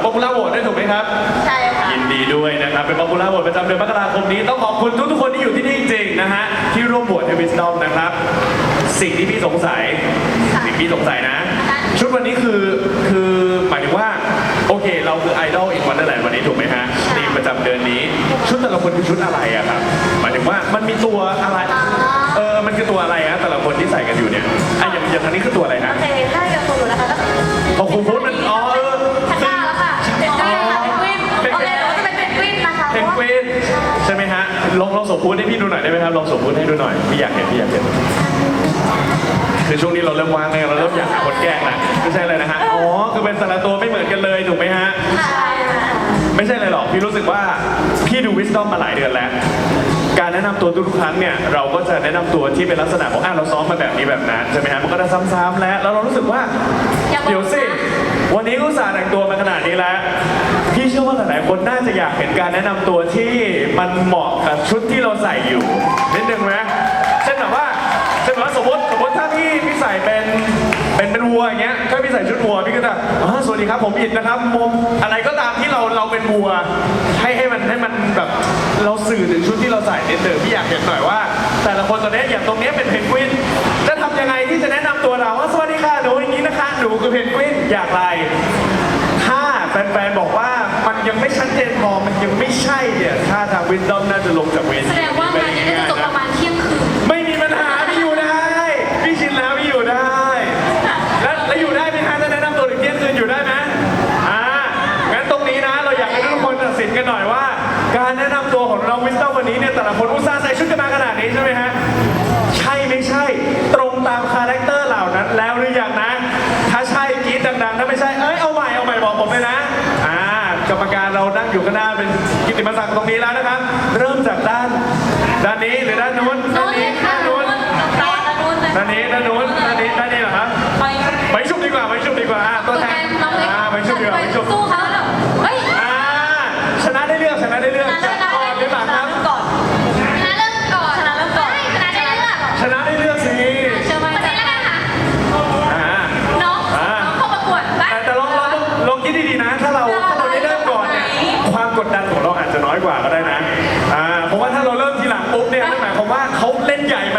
เพิ่งมารับรางวัลป๊อปปูล่าโหวตได้ถูกไหมครับ ใช่ค่ะ ยินดีด้วยนะครับ เป็นป๊อปปูล่าโหวตประจำเดือนมกราคมนี้ ต้องขอบคุณทุกๆคนที่อยู่ที่นี่จริงๆนะฮะ ที่ร่วมโหวตให้วิสตอมนะครับ สิ่งที่พี่สงสัยสิ่งที่พี่สงสัยนะชุดวันนี้คือคือหมายถึงว่า โอเค เราคือไอดอลอีกวันนั่นแหละวันนี้ถูกไหมฮะทีมประจำเดือนนี้ ชุดแต่ละคนคือชุดอะไรอะครับ หมายถึงว่ามันมีตัวอะไร เออ มันคือตัวอะไรฮะแต่ละคนที่ใส่กันอยู่เนี่ยไอะอย่างอย่างทางนี้คือตัวอะไรฮะโอเคถ้าเกิดคุณรู้นะคะก็พอคุณพูดมันอ๋อเออ ใช่ไหมฮะลองลองสมพูดให้พี่ดูหน่อยได้ไหมครับลองสมพูดให้ดูหน่อยพี่อยากเห็นพี่อยากเห็นคือช่วงนี้เราเริ่มว่างเลยเราเริ่มอยากหาคนแกล้งแล้วไม่ใช่เลยนะฮะอ๋อคือเป็นแต่ละตัวไม่เหมือนกันเลยถูกไหมฮะใช่ค่ะไม่ใช่เลยหรอกพี่รู้สึกว่าพี่ดูวิสตอมมาหลายเดือนแล้วการแนะนำตัวทุกๆครั้งเนี่ยเราก็จะแนะนำตัวที่เป็นลักษณะของอะเราซ้อมมาแบบนี้แบบนั้นใช่ไหมฮะมันก็จะซ้ำๆแล้วแล้วเรารู้สึกว่าอย่าบอกนะเดี๋ยวสิ วันนี้อุตส่าห์แต่งตัวมาขนาดนี้แล้ว พี่เชื่อว่าหลายๆคนน่าจะอยากเห็นการแนะนำตัวที่มันเหมาะกับชุดที่เราใส่อยู่นิดนึงไหมเช่นแบบว่าเช่นแบบว่าสมมติสมมติถ้าพี่พี่ใส่เป็นเป็นเป็นวัวอย่างเงี้ยถ้าพี่ใส่ชุดวัวพี่ก็จะอ๋อสวัสดีครับผมอิดนะครับมุมอะไรก็ตามที่เราเราเป็นวัว ให้ให้มันให้มันแบบเราสื่อถึงชุดที่เราใส่นิดนึงพี่อยากเห็นหน่อยว่า แต่ละคนตอนนี้อย่างตรงนี้เป็นเพนกวิน จะทำยังไงที่จะแนะนำตัวเราว่าสวัสดีค่ะหนูอย่างนี้นะคะ หนูคือเพนกวินอย่างไร ถ้าแฟนๆบอกว่ามันยังไม่ชัดเจนพอมันยังไม่ใช่เนี่ยถ้าทางวินดอมน่าจะลงจากเวแสทีดงว่างานนี้น่าจะจบประมาณเที่ยงคืนไม่มีปัญหาพี่อยู่ได้พี่ชินแล้วพี่อยู่ได้ แล้วแล้วอยู่ได้ไหมคะถ้าแนะนำตัวถึงเที่ยงคืนอยู่ได้ไหมอ่างั้นตรงนี้นะเราอยากให้ทุกคนตัดสินกันหน่อยว่า การแนะนำตัวของเราวินดอมวันนี้เนี่ยแต่ละคนอุตส่าห์ใส่ชุดกันมาขนาดนี้ใช่ไหมฮะ เอาใหม่บอกผมเลยนะ อ่ากรรมการเรานั่งอยู่ข้างหน้าเป็นกิตติมศักดิ์ตรงนี้แล้วนะครับ เริ่มจากด้าน ด้านนี้หรือด้านนู้นด้านนี้ด้านนู้นตอนนู้นเลยด้านนี้ด้านนู้นด้านนี้ด้านนี้เหรอครับไปไปชุบดีกว่าไปชุบดีกว่าอะตัวแทนน้องเล็กอ่าไปชุบดีกว่าไปชุบสู้เขาแล้วเฮ้ยอ่าชนะได้เลือกชนะได้เลือกายความว่าเขาเล่นใหญ่ไหม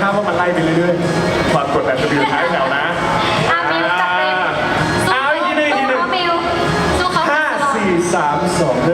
ภาพว่ามันไล่ไปเรื่อยๆความกดดันจะอยู่ท้ายแถวนะอามิวจัดเต็มเอาอีกทีหนึงอีกทีหนึงอามิวสู้เขา ห้าสี่สามสองเริ่ม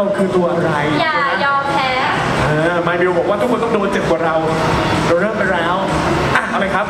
เราคือตัวอะไรอย่ายอมแพ้ เออมาบิวบอกว่าทุกคนต้องโดนเจ็บกว่าเรา เราเริ่มไปแล้ว อะเอาเลยครับ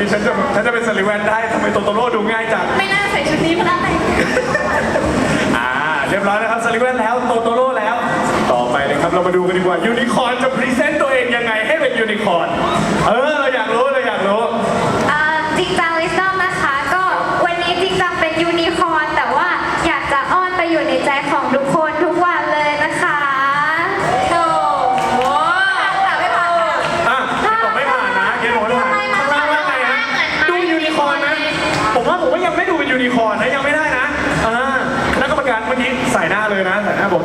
กเมื่อกี้ฉันจะฉันจะเป็นสลิแวนได้ทำไมโตโตโร่ดูง่ายจังไม่น่าใส่ชุดนี้ก็ได้อ่าเรียบร้อยนะครับสลิเวนแล้วโตโตโร่แล้ว ต่อไปเลยครับเรามาดูกันดีกว่ายูนิคอร์นจะพรีเซนต์ตัวเองยังไงให้เป็นยูนิคอร์นเออเราอยากรู้เราอยากรู้อ่าจริงจังลิสต์นะคะ ก็วันนี้จริงจังเป็นยูนิคอร์นแต่ว่าอยากจะอ้อนไปอยู่ในใจของทุกคนทุกวัน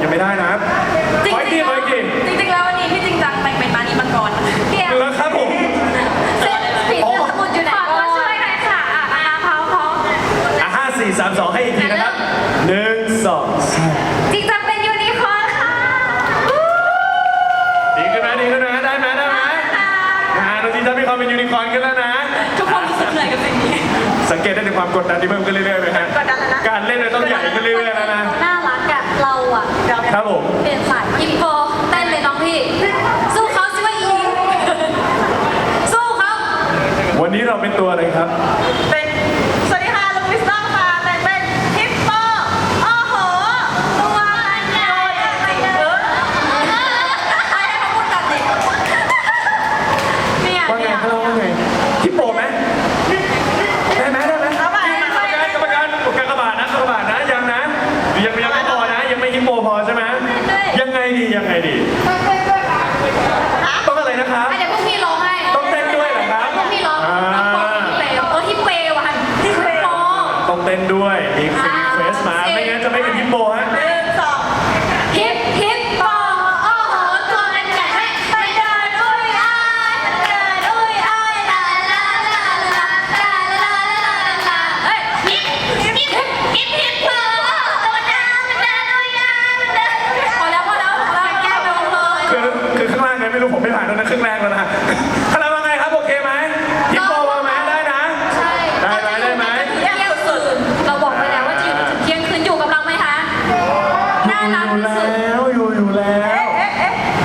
ยังไม่ได้นะจริงขออีกทีขออีกทีจริงๆแล้ววันนี้ที่จริงจังแต่งเป็นมานีมังกรเพียงแล้วครับผม เสร็จผิดอ๋อสมุดอยู่ไหนก็ช่วยหน่อยค่ะอะมาพร้อมพร้อมอะห้าสี่สามสองให้อีกทีนะครับหนึ่งสองสามจริงจังเป็นยูนิคอร์นค่ะดีขึ้นไหมดีขึ้นไหมได้ไหมได้ไหมอ่าตอนนี้จะมีความเป็นยูนิคอร์นขึ้นแล้วนะ ทุกคนรู้สึกเหนื่อยกับสิ่งนี้สังเกตได้ถึงความกดดันที่เพิ่มขึ้นเรื่อยๆไหมฮะกดดันแล้วนะ การเล่นเลยต้องใหญ่ขึ้นเรื่อยๆแล้วนะน่า ฮิปพอ รักอยู่ที่สุดแล้วอยู่อยู่แล้ว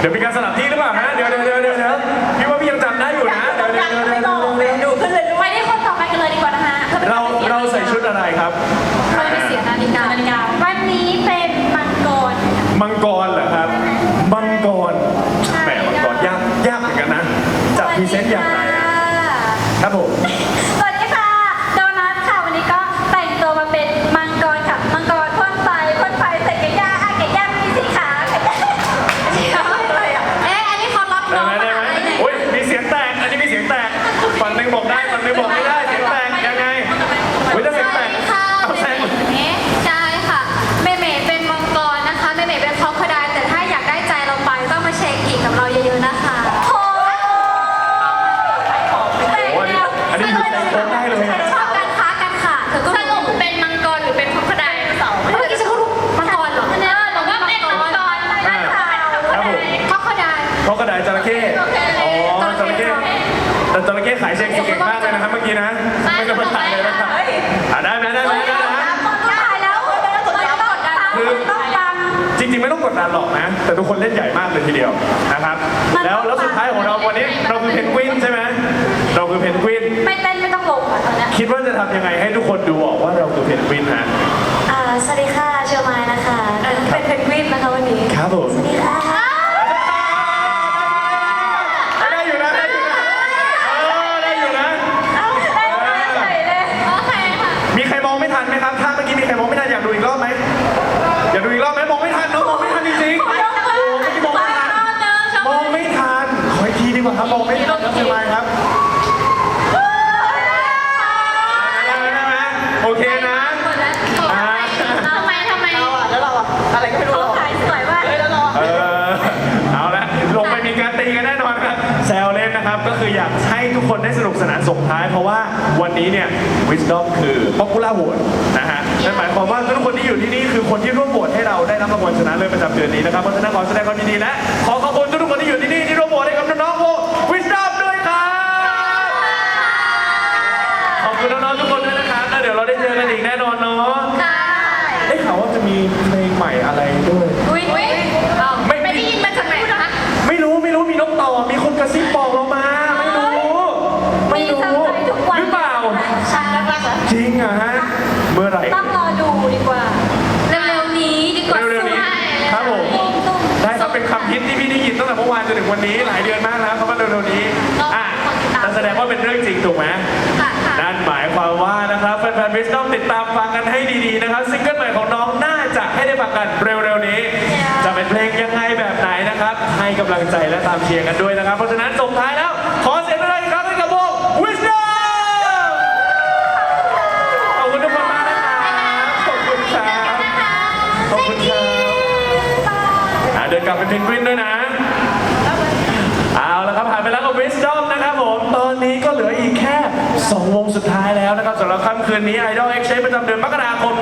เดี๋ยวมีการสลับที่หรือเปล่าฮะเดี๋ยวเดี๋ยวเดี๋ยวเดี๋ยวเดี๋ยวพี่ว่าพี่ยังจำได้อยู่นะเดี๋ยวเดี๋ยวเดี๋ยวเดี๋ยวเดี๋ยวเดี๋ยวดูขึ้นเลยดูไปที่คนต่อไปกันเลยดีกว่านะคะพื่อป็นเรากเราใส่ชุดอะไรครับไม่ไปเสียนาฬิกานาฬิกาวันนี้เป็นมังกร มังกรเหรอครับ มังกรแหมมังกรยากยากเหมือนกันนะจะพรีเซนต์อย่างไรอะครับผม สวัสดี ค้งได้เลยอะชอบการค้ากันค่ะเธอก็สรุปเป็นมังกรหรือเป็นครอคดายเมื่อกี้ฉันพูดมังกรเหรอเนี่ยบอกว่าเป็นมังกรอ่าครับผมครอคดายเพราะกระดาษจระเข้อ๋อจระเข้แต่จระเข้ขายเช็คเก่งมากเลยนะครับเมื่อกี้นะไม่กระพถ่ายเลยนะครับอะได้ไหมได้ไหมได้นะตายแล้วคือต้องฟังจริงๆ ไม่ต้องกดดันหรอกนะ แต่ทุกคนเล่นใหญ่มากเลยทีเดียวนะครับ แล้วแล้วสุดท้ายของเราวันนี้ เราคือเพนกวินใช่ไหมเราคือเพนกวิน ไม่เต้นไม่ต้อง ลงอะตอนเนี้ยคิดว่าจะทำยังไงให้ทุกคนดูออกว่าเราคือเพนกวินฮะ อ่าสวัสดีค่ะเชอร์มายนะคะเป็นเพนกวินนะคะวันนี้ครับผมได้อยู่นะได้อยู่นะเออได้อยู่นะโอเคค่ะมีใครมองไม่ทันไหมครับ ถ้าเมื่อกี้มีใครมองไม่ทันอยากดูอีกรอบไหมอยากดูอีกรอบไหมมองไม่ทันเนอะมองไม่ทันจริงๆโอ้เมื่อกี้มองไม่ทัน มองไม่ทัน ขออีกทีดีกว่าครับ มองไม่ทันครับคือไมครับ ได้สนุกสนานส่งท้าย เพราะว่าวันนี้เนี่ย Wisdom คือ Popular Vote นะฮะนั่นหมายความว่าทุกคนที่อยู่ที่นี่คือคนที่ร่วมโหวตให้เราได้รับรางวัลชนะเลิศประจำเดือนนี้นะครับเพราะฉะนั้นขอแสดงความยินดีและขอขอบคุณทุกคนที่อยู่ที่นี่ที่ร่วมโหวตให้กับน้องๆโหวต Wisdom ด้วยครับขอบคุณน้องๆทุกคนด้วยนะครับแล้วเดี๋ยวเราได้เจอกันอีกแน่นอนเนาะ วานจนถึงวันนี้หลายเดือนมากแล้วคำว่าเร็วๆนี้อะนั่นแสดงว่าเป็นเรื่องจริงถูกไหมค่ะค่ะนั่นหมายความว่านะครับแฟนๆวิสต้องติดตามฟังกันให้ดีๆนะครับซิงเกิลใหม่ของน้องน่าจะให้ได้ฟังกันเร็วๆนี้ จะเป็นเพลงยังไงแบบไหนนะครับ ให้กำลังใจและตามเชียร์กันด้วยนะครับ เพราะฉะนั้นส่งท้ายแล้วขอเสียงด้วยอีกครั้งให้กับวงวิส d อ m ขอบคุณทุกคนมากนะครับขอบคุณครับขอบคุณครับอะเดินกลับเป็นเพนกวินด้วยนะ เอาละครับผ่านไปแล้วกับ Wisdom นะครับผม ตอนนี้ วันนี้ไอดอลเอ็กซ์เชประจำเดือนมกราคม